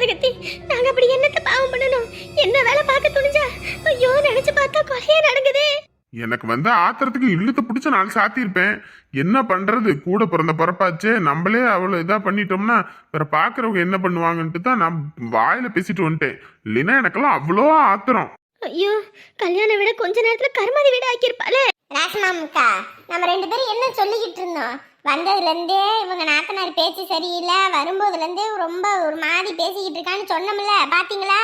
பாதகத்தி நாங்க அப்படி என்னத்த பாவம் பண்ணணும்? என்ன வேலை பார்க்க துணிஞ்சா? ஐயோ நினைச்சு பார்த்தா கொலையே நடக்குது. எனக்கு வந்து ஆத்திரத்துக்கு இழுத்து பிடிச்ச நாள் சாத்தியிருப்பேன். என்ன பண்றது? கூட பிறந்த பிறப்பாச்சே. நம்மளே அவ்வளோ இதா பண்ணிட்டோம்னா வேற பாக்குறவங்க என்ன பண்ணுவாங்கன்ட்டு தான் நான் வாயில பேசிட்டு வந்துட்டேன். இல்லைன்னா எனக்கெல்லாம் அவ்வளோ ஆத்திரம். ஐயோ கல்யாணம் விட கொஞ்ச நேரத்துல கருமாதி வீடு ஆக்கியிருப்பாளே ராசமாமுக்கா நம்ம ரெண்டு பேரும் என்ன சொல்லிக்கிட்டு இருந்தோம்? வந்ததுலேருந்தே இவங்க நாத்தனார் பேச்சு சரியில்லை வரும்போதுலேருந்தே ரொம்ப ஒரு மாதிரி பேசிக்கிட்டு இருக்கான்னு சொன்னோம்ல பார்த்தீங்களா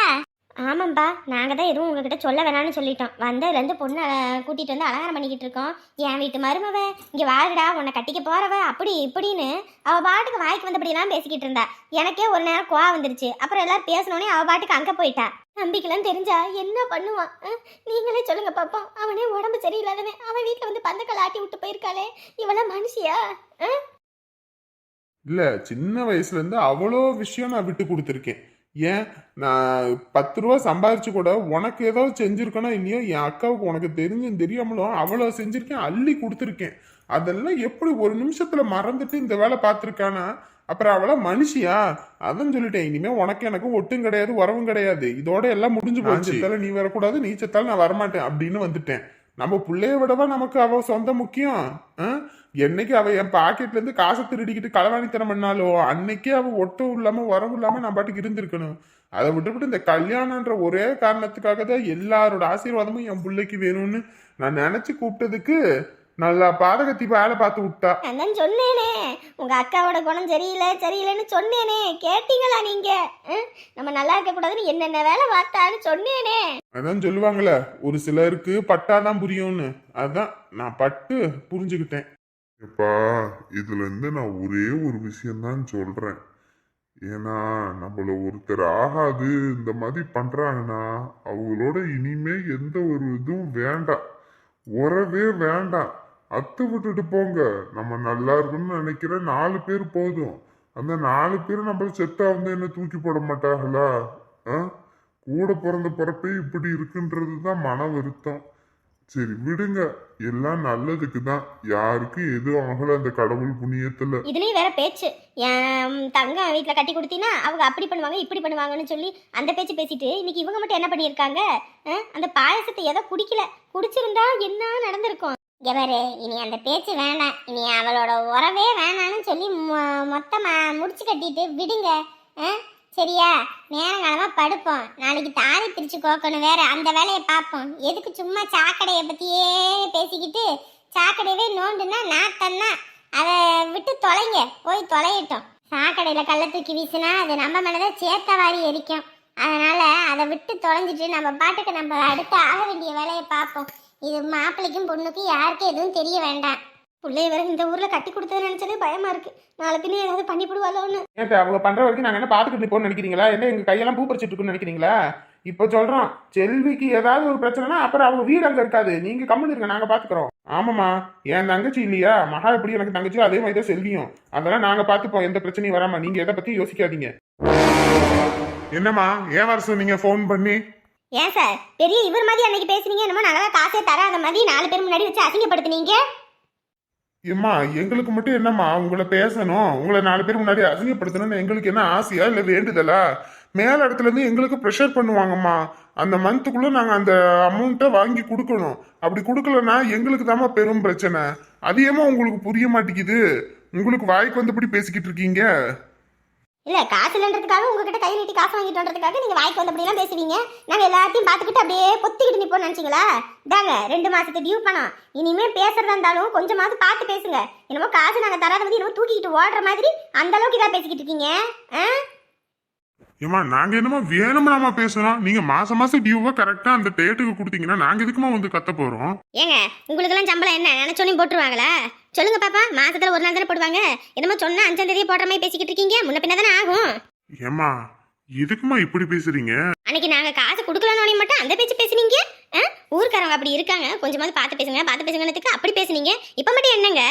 ஆமாம்ப்பா நாங்கள் தான் எதுவும் உங்ககிட்ட சொல்ல வேணாம்னு சொல்லிட்டோம். வந்ததுலேருந்து பொண்ணை கூட்டிகிட்டு வந்து அலங்காரம் பண்ணிக்கிட்டு இருக்கோம். என் வீட்டு மருமவ இங்கே வாருடா உன்னை கட்டிக்க போகிறவ அப்படி இப்படின்னு அவள் பாட்டுக்கு வாய்க்கு வந்தபடியெல்லாம் பேசிக்கிட்டு இருந்தா. எனக்கே ஒரு நேரம் கோவம் வந்துருச்சு. அப்புறம் எல்லாரும் பேசினோடனே அவள் பாட்டுக்கு அங்கே போயிட்டா. நம்பிக்கலாம் தெரிஞ்சா என்ன பண்ணுவான் நீங்களே சொல்லுங்க பாப்போம். அவனே உடம்பு சரியில்லாதவன் அவன் வீட்டில் வந்து பந்தக்கால் ஆட்டி விட்டு போயிருக்காளே. இவெல்லாம் மனுஷியா? இல்லை சின்ன வயசுலேருந்து அவ்வளோ விஷயம் நான் விட்டு கொடுத்துருக்கேன். ஏன்? நான் பத்து ரூபா சம்பாதிச்சு கூட உனக்கு ஏதோ செஞ்சிருக்கணும் இல்லையோ? என் அக்காவுக்கு உனக்கு தெரிஞ்சும் தெரியாமலும் அவ்வளோ செஞ்சிருக்கேன் அள்ளி கொடுத்துருக்கேன். அதெல்லாம் எப்படி ஒரு நிமிஷத்துல மறந்துட்டு இந்த வேலை பார்த்துருக்கானா? அப்புறம் அவள மனுஷியா? அதான் சொல்லிட்டேன் இனிமே உனக்கு எனக்கும் ஒட்டும் கிடையாது உறவும் கிடையாது. இதோட எல்லாம் முடிஞ்சு போச்சு. நீ வரக்கூடாது நீ செத்தால நான் வரமாட்டேன் அப்படின்னு வந்துட்டேன். நம்ம பிள்ளைய விடவா நமக்கு அவ சொந்த முக்கியம் ஆ? என்னைக்கு அவ என் பாக்கெட்ல இருந்து காசை திருடிக்கிட்டு களவாணித்தனம் பண்ணாலோ அன்னைக்கே அவ ஒட்டும் இல்லாம உறவு இல்லாம நான் பாட்டுக்கு இருந்திருக்கணும் அதை விட்டுவிட்டு இந்த கல்யாணம்ன்ற ஒரே காரணத்துக்காக தான் எல்லாரோட ஆசீர்வாதமும் என் பிள்ளைக்கு வேணும்னு நான் நினைச்சு கூப்பிட்டதுக்கு நல்லா பாதகத்தி வேலை பார்த்து விட்டா. நான் தான் சொன்னேனே. உங்க அக்காவோட குணம் சரியில்லை சரியில்லைன்னு சொன்னேனே. கேட்டீங்களா நீங்க? நம்ம நல்லா இருக்க கூடாதுன்னு என்னென்ன வேலை பார்த்தான்னு சொன்னேனே. அதான் சொல்லுவாங்கல்ல ஒரு சிலருக்கு பட்டாதான் புரியும்னு. அதான் நான் பட்டு புரிஞ்சுக்கிட்டேன். எப்பா இதுல இருந்து நான் ஒரே ஒரு விஷயம்தான் சொல்றேன். ஏன்னா நம்மள ஒருத்தர் ஆகாது இந்த மாதிரி பண்றாங்கன்னா அவங்களோட இனிமே எந்த ஒரு இதுவும் வேண்டாம். உறவே வேண்டாம். அத்து விட்டுட்டு போங்க. நம்ம நல்லா இருக்கணும்னு நினைக்கிற நாலு பேர் போதும். அந்த நாலு பேர் நம்மள செத்தா வந்து என்ன தூக்கி போட மாட்டாங்களா? ஆ? கூட பிறந்த பிறப்பே இப்படி இருக்குன்றது தான் மன வருத்தம். சரி விடுங்க. எல்லாம் நல்லதுக்கு தான். யாருக்கும் எதுவும் ஆகல அந்த கடவுள் புண்ணியத்துல. இதுலயும் வேற பேச்சு. என் தங்கம் வீட்டுல கட்டி கொடுத்தீங்கன்னா அவங்க அப்படி பண்ணுவாங்க இப்படி பண்ணுவாங்கன்னு சொல்லி அந்த பேச்சு பேசிட்டு இன்னைக்கு இவங்க மட்டும் என்ன பண்ணியிருக்காங்க? அந்த பாயசத்தை எதை குடிக்கல. குடிச்சிருந்தா என்ன நடந்திருக்கும்? எவரு? இனி அந்த பேச்சு வேண்டாம். இனி அவளோட உறவே வேணாம்னு சொல்லி மொ- மொத்தமா முடிச்சு கட்டிட்டு விடுங்க. ஆ? சரியா? நேரங்காலமா படுப்போம். நாளைக்கு தாலி பிரித்து கோக்கணும் வேற. அந்த வேலையை பார்ப்போம். எதுக்கு சும்மா சாக்கடையை பத்தியே பேசிக்கிட்டு சாக்கடையவே நோண்டுனா நாத்தன்னா அதை விட்டு தொலைங்க. போய் தொலையட்டும். சாக்கடையில கள்ள தூக்கி வீசினா அது நம்ம மேலதான் சேர்த்த வாரி எரிக்கும். அதனால அதை விட்டு தொலைஞ்சிட்டு நம்ம பாட்டுக்கு நம்ம அடுத்து ஆக வேண்டிய வேலையை பார்ப்போம். இது மாப்பிள்ளைக்கும் பொண்ணுக்கும் யாருக்கும் எதுவும் தெரிய வேண்டாம். பிள்ளைய வேற இந்த ஊர்ல கட்டி கொடுத்தது நினைச்சதே பயமா இருக்கு. நாளை பின்ன ஏதாவது பண்ணி போடுவாளோன்னு. ஏன் அவங்க பண்ற வரைக்கும் நாங்க என்ன பாத்துக்கிட்டு நிப்போம்னு நினைக்கிறீங்களா? என்ன எங்க கையெல்லாம் பூ பறிச்சிட்டு இருக்குன்னு நினைக்கிறீங்களா? இப்போ சொல்றோம் செல்விக்கு ஏதாவது ஒரு பிரச்சனைனா அப்புறம் அவங்க வீடு அங்க இருக்காது. நீங்க கம்முன்னு இருங்க நாங்க பாத்துக்கிறோம் ஆமாமா என் தங்கச்சி இல்லையா? மகா எப்படி எனக்கு தங்கச்சி அதே மாதிரி தான் செல்வியும். அதெல்லாம் நாங்க பாத்துப்போம் எந்த பிரச்சனையும் வராம. நீங்க எதை பத்தி யோசிக்காதீங்க. என்னம்மா ஏன் வர சொன்னீங்க? ஃபோன் பண்ணி. ஏன் சார்? பெரிய இவர் மாதிரி அன்னைக்கு பேசுனீங்க. என்னமோ நல்லா காசே தராத மாதிரி நாலு பேர் முன்னாடி வச்சு அசிங்கப்படுத்துனீங்க. ஏம்மா எங்களுக்கு மட்டும் என்னம்மா உங்களை பேசணும். உங்களை நாலு பேர் முன்னாடி அசிங்கப்படுத்தணும்னு எங்களுக்கு என்ன ஆசையா இல்லை வேண்டுதலா? மேல இடத்துல இருந்து எங்களுக்கு ப்ரெஷர் பண்ணுவாங்கம்மா. அந்த மந்த்துக்குள்ள நாங்க அந்த அமௌண்ட்டை வாங்கி கொடுக்கணும். அப்படி கொடுக்கலன்னா எங்களுக்கு தாம்மா பெரும் பிரச்சனை. அது ஏம்மா உங்களுக்கு புரிய மாட்டேங்குது? உங்களுக்கு வாய்க்கு வந்தபடி பேசிக்கிட்டு இருக்கீங்க? இல்ல காசு இல்லைன்றதுக்காக உங்ககிட்ட கை நீட்டி காசு வாங்கிட்டு வந்ததுக்காக நீங்க வாய்க்கு வந்தபடியெல்லாம் பேசுவீங்க. நாங்க எல்லாத்தையும் பார்த்துக்கிட்டு அப்படியே பொத்திக்கிட்டு நிப்போம் நினைச்சீங்களா? இதாங்க ரெண்டு மாசத்து டியூ பணம். இனிமே பேசுறதா இருந்தாலும் கொஞ்சமாவது பார்த்து பேசுங்க. என்னமோ காசு நாங்க தராத வந்து என்னமோ தூக்கிக்கிட்டு ஓடுற மாதிரி அந்த அளவுக்கு இதா பேசிக்கிட்டு இருக்கீங்க. ஆ? ஏம்மா நாங்க என்னமா வேணும்னாமா பேசுறோம். நீங்க மாசம் மாசம் டியூவை கரெக்டா அந்த டேட்டுக்கு கொடுத்தீங்கன்னா நாங்க எதுக்குமா வந்து கத்த போறோம்? ஏங்க உங்களுக்கெல்லாம் சம்பளம் என்ன? நினைச்சோனையும் போட்டுருவாங்களா? சொல்லுங்க பாப்பா மாசத்துல ஒரு நாள் தானே போடுவாங்க. என்னமோ சொன்னா அஞ்சாம் தேதியே போடுற மாதிரி பேசிக்கிட்டு இருக்கீங்க. முன்ன பின்ன தானே ஆகும். ஏம்மா எதுக்குமா இப்படி பேசுறீங்க? அன்னைக்கு நாங்க காசு கொடுக்கலன்னு மட்டும் அந்த பேச்சு பேசுனீங்க? ஆ? ஊர்க்காரங்க அப்படி இருக்காங்க. கொஞ்சமாவது பார்த்து பேசுங்க பார்த்து பேசுங்கன்னதுக்கு அப்படி பேசுனீங்க. இப்ப மட்டும் என்னங்க?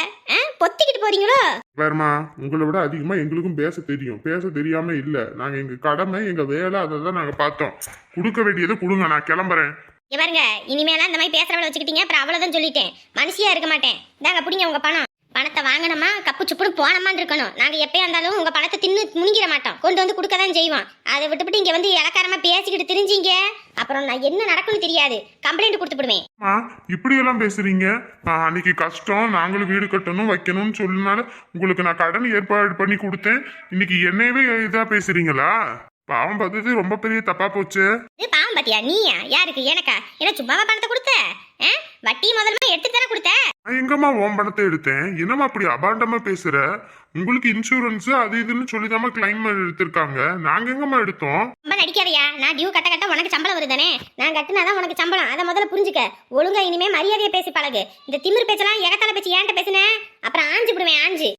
பொத்திக்கிட்டு போறீங்களோ? வேறுமா உங்களை விட அதிகமா எங்களுக்கும் பேச தெரியும். பேச தெரியாம இல்ல. நாங்க எங்க கடமை எங்க வேலை அதை தான் நாங்க பார்த்தோம். கொடுக்க வேண்டியதை கொடுங்க நான் கிளம்புறேன். இங்க பாருங்க இனிமேலாம் இந்த மாதிரி பேசுறவளை வச்சுக்கிட்டீங்க அப்புறம் அவ்வளோதான் சொல்லிட்டேன். மனுஷியா இருக்க மாட்டேன். தாங்க பிடிங்க உங்க பணம். பணத்தை வாங்கினோமா கப்பு சுப்புனு போனமான்னு இருக்கணும். நாங்கள் எப்பயா இருந்தாலும் உங்கள் பணத்தை தின்னு முழுங்கிட மாட்டோம். கொண்டு வந்து கொடுக்க தான் செய்வோம். அதை விட்டுவிட்டு இங்கே வந்து இலக்காரமாக பேசிக்கிட்டு தெரிஞ்சிங்க. அப்புறம் நான் என்ன நடக்கும்னு தெரியாது. கம்ப்ளைண்ட் கொடுத்துடுவேன் ஆ இப்படி எல்லாம் பேசுறீங்க? ஆ, அன்னைக்கு கஷ்டம் நாங்களும் வீடு கட்டணும் வைக்கணும்னு சொன்னனால உங்களுக்கு நான் கடன் ஏற்பாடு பண்ணி கொடுத்தேன். இன்னைக்கு என்னையவே இதாக பேசுறீங்களா? பாவம் பார்த்தது ரொம்ப பெரிய தப்பா போச்சு. நீ பாவம் பாத்தியா நீயா? யாருக்கு? எனக்கா? என்ன சும்மாவா பணத்தை கொடுத்த? வட்டி முதல்ல எடுத்து தானே கொடுத்த? நான் எங்கம்மா உன் பணத்தை எடுத்தேன்? என்னம்மா அப்படி அபாண்டமா பேசுற? உங்களுக்கு இன்சூரன்ஸ் அது இதுன்னு சொல்லிதாம்மா கிளைம் எடுத்திருக்காங்க. நாங்க எங்கம்மா எடுத்தோம்? ரொம்ப நடிக்காதயா. நான் டியூ கட்ட கட்ட உனக்கு சம்பளம் வருதானே நான் கட்டினாதான் உனக்கு சம்பளம். அதை முதல்ல புரிஞ்சுக்க. ஒழுங்கா இனிமே மரியாதையா பேசி பழகு. இந்த திமிர் பேச்செல்லாம் எகத்தால பேச்சு ஏன்ட்ட பேசுன? அப்புறம் ஆஞ்சு விடுவேன் ஆஞ்சு.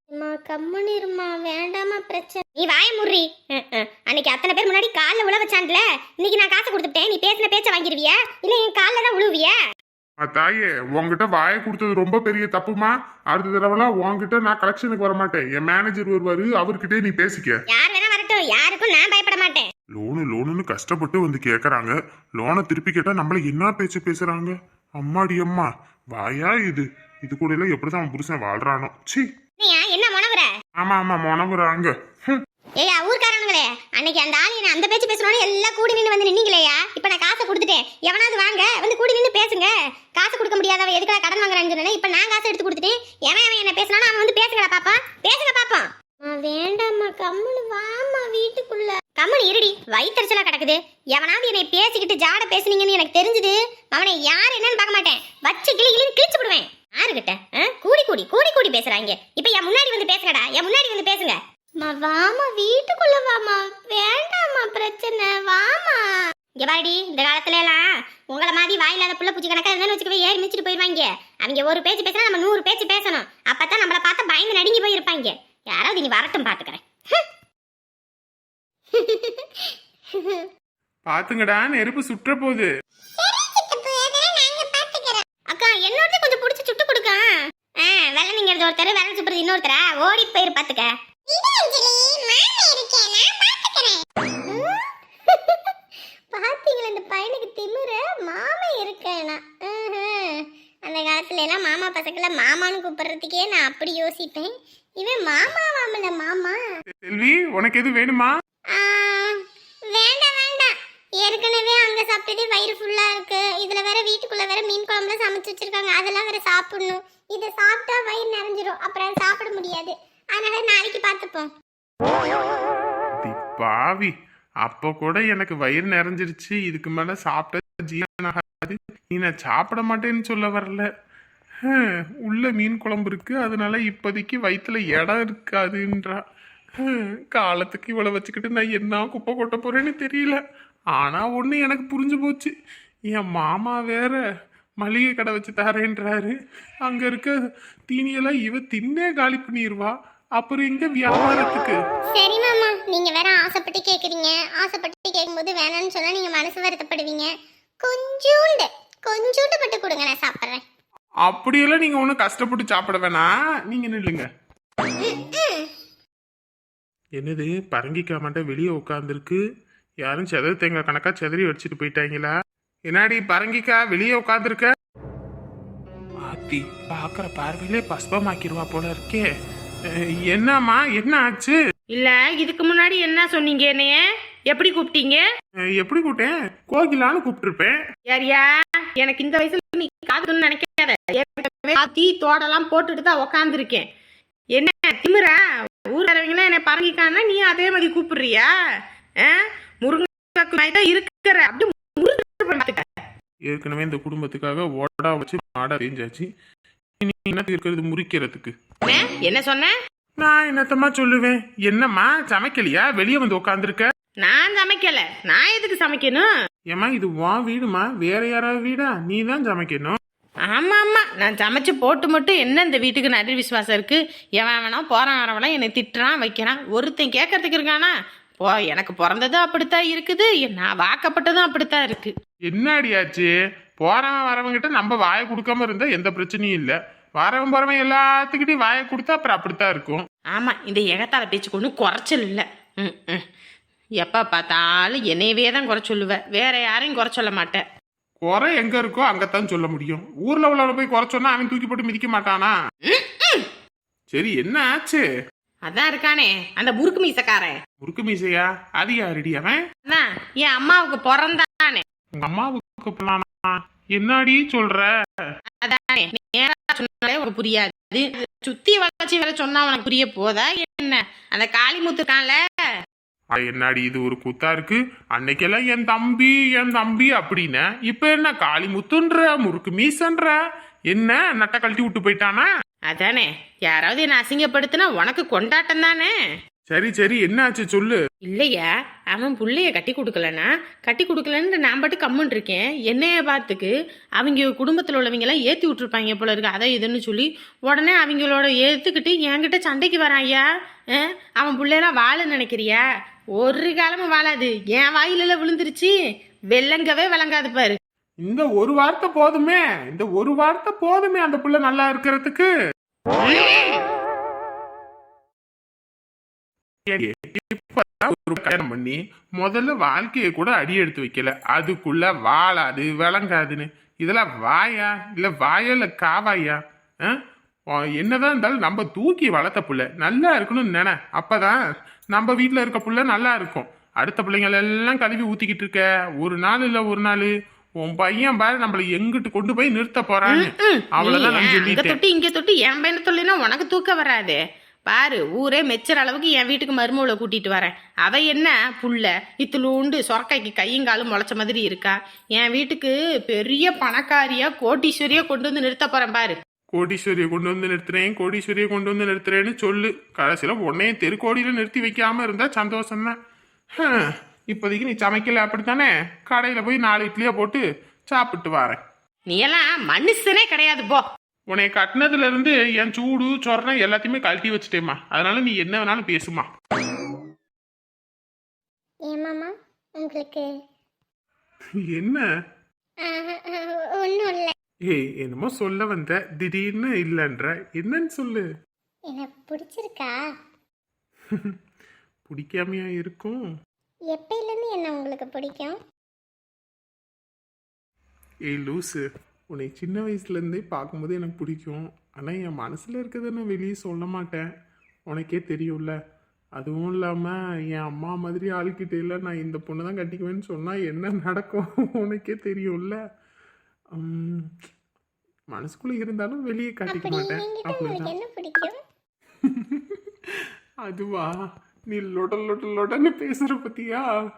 கம்முன்னு இருமா வேண்டாமா பிரச்சனை. நீ வாய முறி அன்னைக்கு அத்தனை பேர் முன்னாடி கால்ல உழ வச்சான்ல இன்னைக்கு நான் காசு கொடுத்துட்டேன். நீ பேசின பேச்ச வாங்கிருவியா இல்ல என் கால்ல தான் உழுவியா? அம்மா, தாயே உன்கிட்ட வாயை கொடுத்தது ரொம்ப பெரிய தப்புமா? அடுத்த தடவைலாம் உன்கிட்ட நான் கலெக்ஷனுக்கு வர மாட்டேன் என் மேனேஜர் வருவாரு அவர்கிட்டயே நீ பேசிக்க. யார் வேணா வரட்டும். யாருக்கும் நான் பயப்பட மாட்டேன். லோனு லோனுன்னு கஷ்டப்பட்டு வந்து கேக்குறாங்க. லோனை திருப்பி கேட்டா நம்மள என்ன பேச்சு பேசுறாங்க? அம்மாடி அம்மா வாயா இது? இது கூட எல்லாம் எப்படிதான் அவன் புருஷன் வாழ்றானோ. சி நீயா? என்ன முனவுற? ஆமா ஆமா மொனவுறாங்க. ஏயா ஊர்க்காரனுங்களே. அன்னைக்கு அந்த ஆளு என்ன அந்த பேச்சு பேசணும்னு எல்லாம் கூடி நின்று வந்து நின்னீங்களேயா? இப்ப நான் காசை கொடுத்துட்டேன். எவனாவது வாங்க வந்து கூடி நின்று முடியாதவ எதுக்குடா கடன் வாங்குறான்னு சொன்னேன் இப்ப நான் காசு எடுத்து கொடுத்துட்டேன் எவன் அவன் என்ன பேசினாலும் அவன் வந்து பேசுங்கடா பாப்பா. பேசுங்க பாப்போம் வேண்டாம்மா கம்முனு வாமா வீட்டுக்குள்ள. கம்முனு இருடி வயிற்றுச்சலா கிடக்குது. எவனாவது என்னை பேசிக்கிட்டு ஜாட பேசுனீங்கன்னு எனக்கு தெரிஞ்சது. அவனை யார் என்னன்னு பார்க்க மாட்டேன். வச்சு கிளி கிளின்னு கிழிச்சு விடுவேன் யாருகிட்ட? கூடி கூடி கூடி கூடி பேசுறாங்க இப்ப என் முன்னாடி வந்து பேசுங்கடா என் முன்னாடி வந்து பேசுங்க. வாமா வீட்டுக்குள்ள வாமா வேண்டாமா பிரச்சனை. வாமா இங்க பாருடி இந்த காலத்துல எல்லாம் உங்கள மாதிரி வாயில்லாத புள்ள பூச்சி கணக்கா இருந்தாலும் வச்சுக்கவே ஏறி மிச்சிட்டு போயிருவாங்க அவங்க ஒரு பேச்சு பேசினா நம்ம நூறு பேச்சு பேசணும். அப்பதான் நம்மள பார்த்தா பயந்து நடுங்கி போயிருப்பாங்க. யாராவது நீ வரட்டும் பாத்துக்கிறேன். பாத்துங்கடா நெருப்பு சுற்ற போகுது. அக்கா என்னோட கொஞ்சம் புடிச்சு சுட்டு கொடுக்க. வெள்ள நீங்க ஒருத்தர் வெள்ள சுப்புறது இன்னொருத்தரா? ஓடி போயிரு பாத்துக்க. பசங்களை மாமான்னு கூப்பிடுறதுக்கே நான் அப்படி யோசிப்பேன். இவன் மாமாவாமல மாமா? செல்வி உனக்கு எது வேணுமா? வேண்டாம் வேண்டாம். ஏற்கனவே அங்க சாப்பிட்டதே வயிறு ஃபுல்லா இருக்கு. இதுல வேற வீட்டுக்குள்ள வேற மீன் குழம்புலாம் சமைச்சு வச்சிருக்காங்க. அதெல்லாம் வேற சாப்பிடணும். இதை சாப்பிட்டா வயிறு நிறைஞ்சிரும். அப்புறம் சாப்பிட முடியாது. அதனால நாளைக்கு பார்த்துப்போம். பாவி. அப்ப கூட எனக்கு வயிறு நிறைஞ்சிருச்சு. இதுக்கு மேல சாப்பிட்ட ஜீவன் ஆகாது. நீ நான் சாப்பிட மாட்டேன்னு சொல்ல வரல. உள்ள மீன் குழம்பு இருக்கு. அதனால இப்போதைக்கு வயிற்றுல இடம் இருக்காதுன்றா. காலத்துக்கு இவ்வளோ வச்சுக்கிட்டு நான் என்ன குப்பை கொட்ட போறேன்னு தெரியல. ஆனால் ஒன்று எனக்கு புரிஞ்சு போச்சு. என் மாமா வேற மளிகை கடை வச்சு தரேன்றாரு. அங்கே இருக்க தீனியெல்லாம் இவ தின்னே காலி பண்ணிடுவா அப்புறம் எங்க வியாபாரத்துக்கு? சரி மாமா நீங்க வேற ஆசைப்பட்டு கேக்குறீங்க. ஆசைப்பட்டு கேட்கும்போது வேணாம்னு சொன்னா நீங்க மனசு வருத்தப்படுவீங்க. கொஞ்சூண்டு கொஞ்சூண்டு பட்டு கொடுங்க நான் சாப்பிட்றேன். அப்படியெல்லாம் நீங்க ஒன்றும் கஷ்டப்பட்டு சாப்பிட வேணாம். நீங்க நில்லுங்க. என்னது? பரங்கிக்காய் மட்டும் வெளியே உட்காந்துருக்கு யாரும் செதறி தேங்காய் கணக்கா செதறி வச்சுட்டு போயிட்டாங்களா? என்னாடி பரங்கிக்காய் வெளியே உட்காந்துருக்க ஆத்தி பாக்குற பார்வையிலே பஸ்பமாக்கிடுவா போல இருக்கே. என்னம்மா? என்ன ஆச்சு? இல்ல இதுக்கு முன்னாடி என்ன சொன்னீங்க என்னையே? எப்படி கூப்பிட்டீங்க? எப்படி கூட்டேன் கோகிலான்னு கூப்பிட்டுருப்பேன். யாரியா எனக்கு இந்த வயசுல நீ காதுன்னு நினைக்காத. தீ தோடெல்லாம் போட்டுட்டு தான் உக்காந்துருக்கேன். என்ன திமிரா? ஊர்காரவங்களாம் என்ன பறங்கிக்கானா நீ அதே மாதிரி கூப்பிடுறியா? மாதிரி தான் இருக்கிற. அப்படியே முருங்கை ஏற்கனவே இந்த குடும்பத்துக்காக ஓடா வச்சு மாடா தெரிஞ்சாச்சு இனி என்னத்துக்கு இருக்கிறது முறிக்கிறதுக்கு? என்ன? என்ன சொன்ன? நான் என்னத்தம்மா சொல்லுவேன்? என்னம்மா சமைக்கலையா? வெளியே வந்து உட்காந்துருக்க நான் சமைக்கல. நான் எதுக்கு சமைக்கணும்? ஏம்மா இது உன் வீடுமா வேற யாராவது வீடா? நீ தான் சமைக்கணும். ஆமா ஆமா நான் சமைச்சு போட்டு மட்டும் என்ன இந்த வீட்டுக்கு நன்றி விசுவாசம் இருக்கு? எவன் வேணா போறான் வரவனா என்னை திட்டுறான் வைக்கிறான். ஒருத்தன் கேட்கறதுக்கு இருக்கானா? போ எனக்கு பிறந்ததும் அப்படித்தான் இருக்குது. நான் வாக்கப்பட்டதும் அப்படித்தான் இருக்கு. என்னடியாச்சு போறவன் வரவங்கிட்ட நம்ம வாயை கொடுக்காம இருந்தா எந்த பிரச்சனையும் இல்லை. வரவன் போறவன் எல்லாத்துக்கிட்டையும் வாயை கொடுத்தா அப்புறம் அப்படித்தான் இருக்கும். ஆமா இந்த எகத்தால பேச்சுக்கு ஒன்றும் குறைச்சல் இல்லை. ம் ம். எப்போ பார்த்தாலும் என்னையவே தான் குறை சொல்லுவேன் வேற யாரையும் குறை சொல்ல மாட்டேன் குறை எங்க இருக்கோ அங்கத்தான் சொல்ல முடியும். ஊர்ல உள்ளவன போய் குறை சொன்னா அவன் தூக்கி போட்டு மிதிக்க மாட்டானா? சரி என்ன ஆச்சு? அதான் இருக்கானே அந்த முறுக்கு மீசக்காரன் முறுக்கு மீசையா? அது யாருடி அவன்? அதான் என் அம்மாவுக்கு பிறந்தானே. உங்க அம்மாவுக்கு பிள்ளானா? என்னடி சொல்ற? அதானே நேரா சொன்னாலே உனக்கு புரியாது. சுத்தி வளர்ச்சி வேற சொன்னா உனக்கு புரிய போதா என்ன? அந்த காளிமுத்து இருக்கான்ல. என்னடி இது ஒரு கூத்தா இருக்கு? அன்னைக்கெல்லாம் என் தம்பி என் தம்பி அப்படின்னு இப்ப என்ன காளிமுத்துன்ற முறுக்கு மீசன்ற? என்ன நட்டை கழட்டி விட்டு போயிட்டானா? அதானே யாராவது என்ன அசிங்கப்படுத்தினா உனக்கு கொண்டாட்டம் தானே? சரி சரி என்னாச்சு சொல்லு. இல்லையா அவன் புள்ளைய கட்டி கொடுக்கலனா? கட்டி கொடுக்கலன்னு நான் பாட்டு கம்முன்னு இருக்கேன். என்னைய பார்த்துக்கு அவங்க குடும்பத்தில் உள்ளவங்க எல்லாம் ஏற்றி விட்டுருப்பாங்க போல இருக்கு. அதை இதுன்னு சொல்லி உடனே அவங்களோட ஏற்றுக்கிட்டு என்கிட்ட சண்டைக்கு வரான் ஐயா அவன் புள்ளையெல்லாம் வாழ நினைக்கிறியா? ஒரு காலமும் வாழாது. என் வாயிலெல்லாம் விழுந்துருச்சு. வெள்ளங்கவே விளங்காது பாரு. இந்த ஒரு வார்த்தை போதுமே. இந்த ஒரு வார்த்தை போதுமே அந்த புள்ள நல்லா இருக்கிறதுக்கு. ஒரு கல்யாணம் பண்ணி முதல்ல வாழ்க்கையை கூட அடி எடுத்து வைக்கல. அதுக்குள்ள வாழாது விளங்காதுன்னு. இதெல்லாம் வாயா? இல்ல வாயா இல்ல காவாயா? என்னதான் இருந்தாலும் நம்ம தூக்கி வளர்த்த புள்ள. நல்லா இருக்கணும்னு நினை. அப்பதான் நம்ம வீட்ல இருக்க புள்ள நல்லா இருக்கும். அடுத்த பிள்ளைங்கள எல்லாம் கழுவி ஊத்திக்கிட்டு இருக்க. ஒரு நாள் இல்ல ஒரு நாள். உன் பையன் பாரு நம்மள எங்கிட்டு கொண்டு போய் நிறுத்த போறான்னு. ம், அவ்வளவுதான் நான் தொட்டு இங்க தொட்டு என் பையனை தொல்லினா உனக்கு தூக்கம் வராது. பாரு ஊரே மெச்சுற அளவுக்கு என் வீட்டுக்கு மருமகளை கூட்டிட்டு வரேன். அவ என்ன புள்ள? இத்துலூண்டு சொரக்காய்க்கு கையும் காலும் முளைச்ச மாதிரி இருக்கா? என் வீட்டுக்கு பெரிய பணக்காரியா கோட்டீஸ்வரியா கொண்டு வந்து நிறுத்த போறேன் பாரு. கோடீஸ்வரியை கொண்டு வந்து நிறுத்துறேன் கோடீஸ்வரியை கொண்டு வந்து நிறுத்துறேன்னு சொல்லு. கடைசியில உன்னையும் தெருக்கோடியில நிறுத்தி வைக்காம இருந்தா சந்தோஷம் தான் இப்போதைக்கு நீ சமைக்கல அப்படித்தானே? கடையில போய் நாலு இட்லியா போட்டு சாப்பிட்டு வரேன். நீ எல்லாம் மனுஷனே கிடையாது போ. உன்னை கட்டினதுல இருந்து என் சூடு சொரணம் எல்லாத்தையுமே கழட்டி வச்சுட்டேம்மா. அதனால நீ என்ன வேணாலும் பேசுமா. ஏமாமா உங்களுக்கு என்ன? ஒன்றும் இல்லை. ஏய் என்னமோ சொல்ல வந்த திடீர்னு இல்லைன்ற. என்னன்னு சொல்லு. எனக்கு பிடிச்சிருக்கா? பிடிக்காமையா இருக்கும். எப்பயிலேருந்து என்ன உங்களுக்கு பிடிக்கும்? ஏய் லூசு. உன்னை சின்ன வயசுலேருந்தே பார்க்கும்போது எனக்கு பிடிக்கும். ஆனால் என் மனசில் இருக்கிறத நான் வெளியே சொல்ல மாட்டேன். உனக்கே தெரியும்ல. அதுவும் இல்லாமல் என் அம்மா மாதிரி ஆள்கிட்ட இல்லை நான் இந்த பொண்ணு தான் கட்டிக்குவேன்னு சொன்னால் என்ன நடக்கும்? உனக்கே தெரியும்ல. மனசுக்குள்ளே இருந்தாலும் வெளியே காட்டிக்க மாட்டேன். பிடிக்கும்? அதுவா? நீ லொட லொட லொடன்னு பேசுகிற பத்தியா?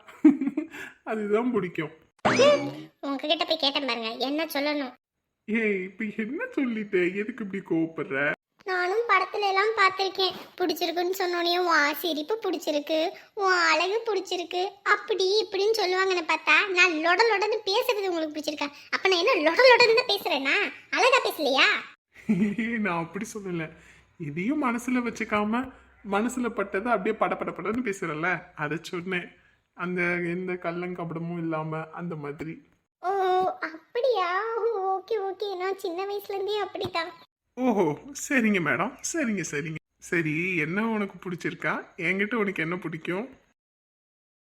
அதுதான் பிடிக்கும். உங்ககிட்ட போய் கேட்டேன் பாருங்க. என்ன சொல்லணும்? ஏய் இப்போ என்ன சொல்லிட்ட? எதுக்கு இப்படி கோவப்படுற? நானும் படத்துல எல்லாம் பார்த்துருக்கேன். பிடிச்சிருக்குன்னு சொன்னோடனே உன் சிரிப்பு பிடிச்சிருக்கு. உன் அழகு பிடிச்சிருக்கு. அப்படி இப்படின்னு சொல்லுவாங்கன்னு பார்த்தா நான் லொட லொடன்னு பேசுறது உங்களுக்கு பிடிச்சிருக்கா? அப்ப நான் என்ன லொட லொடன்னு தான் பேசுறேனா? அழகா பேசலையா? நான் அப்படி சொல்லல. இதையும் மனசுல வச்சுக்காம மனசுல பட்டதை அப்படியே பட பட படன்னு பேசுறல அதை சொன்னேன். அந்த எந்த கள்ளங்கபடமும் இல்லாம அந்த மாதிரி. ஓ அப்படியா? Okay okay. நான் சின்ன வயசுல இருந்தே அப்படித்தான். ஓஹோ சரிங்க மேடம். சரிங்க சரிங்க. சரி என்ன உனக்கு பிடிச்சிருக்கா? என்கிட்ட உனக்கு என்ன பிடிக்கும்?